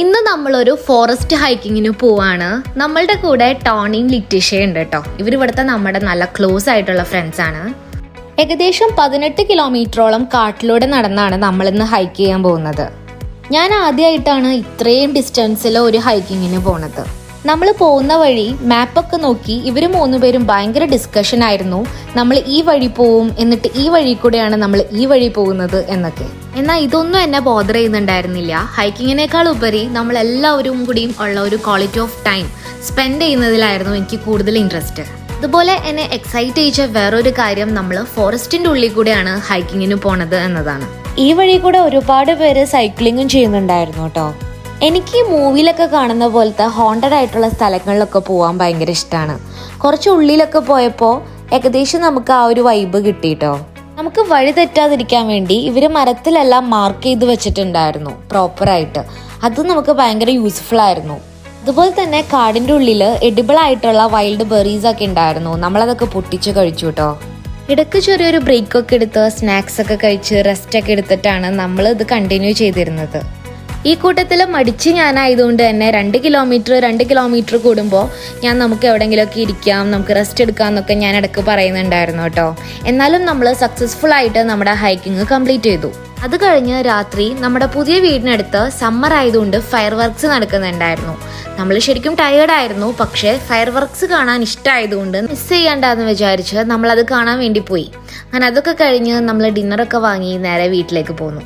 ഇന്ന് നമ്മളൊരു ഫോറസ്റ്റ് ഹൈക്കിങ്ങിന് പോവാണ്. നമ്മളുടെ കൂടെ ടോണിയും ലിറ്റിഷയും ഉണ്ട് കേട്ടോ. ഇവർ ഇവിടുത്തെ നമ്മുടെ നല്ല ക്ലോസ് ആയിട്ടുള്ള ഫ്രണ്ട്സ് ആണ്. ഏകദേശം പതിനെട്ട് കിലോമീറ്ററോളം കാട്ടിലൂടെ നടന്നാണ് നമ്മൾ ഇന്ന് ഹൈക്ക് ചെയ്യാൻ പോകുന്നത്. ഞാൻ ആദ്യമായിട്ടാണ് ഇത്രയും ഡിസ്റ്റൻസിൽ ഒരു ഹൈക്കിങ്ങിന് പോണത്. നമ്മൾ പോകുന്ന വഴി മാപ്പൊക്കെ നോക്കി ഇവർ മൂന്നുപേരും ഭയങ്കര ഡിസ്കഷൻ ആയിരുന്നു. നമ്മൾ ഈ വഴി പോവും എന്നിട്ട് ഈ വഴി കൂടെയാണ് നമ്മൾ ഈ വഴി പോകുന്നത് എന്നൊക്കെ. എന്നാൽ ഇതൊന്നും എന്നെ ബോധർ ചെയ്യുന്നുണ്ടായിരുന്നില്ല. ഹൈക്കിങ്ങിനേക്കാൾ ഉപരി നമ്മൾ എല്ലാവരും കൂടിയും ഉള്ള ഒരു ക്വാളിറ്റി ഓഫ് ടൈം സ്പെൻഡ് ചെയ്യുന്നതിലായിരുന്നു എനിക്ക് കൂടുതൽ ഇൻട്രസ്റ്റ് അതുപോലെ എന്നെ എക്സൈറ്റ് ചെയ്യിച്ച വേറൊരു കാര്യം നമ്മൾ ഫോറസ്റ്റിന്റെ ഉള്ളിൽ കൂടെയാണ് ഹൈക്കിങ്ങിന് പോണത് എന്നതാണ്. ഈ വഴി കൂടെ ഒരുപാട് പേര് സൈക്ലിങ്ങും ചെയ്യുന്നുണ്ടായിരുന്നു കേട്ടോ. എനിക്ക് ഈ മൂവിയിലൊക്കെ കാണുന്ന പോലത്തെ ഹോണ്ടഡ് ആയിട്ടുള്ള സ്ഥലങ്ങളിലൊക്കെ പോകാൻ ഭയങ്കര ഇഷ്ടമാണ് കുറച്ച് ഉള്ളിലൊക്കെ പോയപ്പോൾ ഏകദേശം നമുക്ക് ആ ഒരു വൈബ് കിട്ടിയിട്ടോ നമുക്ക് വഴി തെറ്റാതിരിക്കാൻ വേണ്ടി ഇവർ മരത്തിലെല്ലാം മാർക്ക് ചെയ്ത് വെച്ചിട്ടുണ്ടായിരുന്നു പ്രോപ്പറായിട്ട് അത് നമുക്ക് ഭയങ്കര യൂസ്ഫുൾ ആയിരുന്നു. അതുപോലെ തന്നെ കാടിന്റെ ഉള്ളിൽ എഡിബിൾ ആയിട്ടുള്ള വൈൽഡ് ബെറീസ് ഒക്കെ ഉണ്ടായിരുന്നു. നമ്മളതൊക്കെ പൊട്ടിച്ച് കഴിച്ചു കേട്ടോ ഇടയ്ക്ക് ചെറിയൊരു ബ്രേക്കൊക്കെ എടുത്ത് സ്നാക്സ് ഒക്കെ കഴിച്ച് റെസ്റ്റ് ഒക്കെ എടുത്തിട്ടാണ് നമ്മൾ ഇത് കണ്ടിന്യൂ ചെയ്തിരുന്നത്. ഈ കൂട്ടത്തിൽ മടിച്ച് ഞാനായതുകൊണ്ട് തന്നെ രണ്ട് കിലോമീറ്റർ രണ്ട് കിലോമീറ്റർ കൂടുമ്പോൾ ഞാൻ നമുക്ക് എവിടെയെങ്കിലുമൊക്കെ ഇരിക്കാം നമുക്ക് റെസ്റ്റ് എടുക്കാം എന്നൊക്കെ ഞാൻ ഇടയ്ക്ക് പറയുന്നുണ്ടായിരുന്നു കേട്ടോ. എന്നാലും നമ്മൾ സക്സസ്ഫുൾ ആയിട്ട് നമ്മുടെ ഹൈക്കിംഗ് കംപ്ലീറ്റ് ചെയ്തു. അത് കഴിഞ്ഞ് രാത്രി നമ്മുടെ പുതിയ വീടിനടുത്ത് സമ്മർ ആയതുകൊണ്ട് ഫയർ വർക്ക്സ് നടക്കുന്നുണ്ടായിരുന്നു. നമ്മൾ ശരിക്കും ടയേർഡായിരുന്നു പക്ഷേ ഫയർ വർക്ക്സ് കാണാൻ ഇഷ്ടമായതുകൊണ്ട് മിസ് ചെയ്യണ്ടെന്ന് വിചാരിച്ച് നമ്മൾ അത് കാണാൻ വേണ്ടി പോയി. അങ്ങനെ അതൊക്കെ കഴിഞ്ഞ് നമ്മൾ ഡിന്നറൊക്കെ വാങ്ങി നേരെ വീട്ടിലേക്ക് പോന്നു.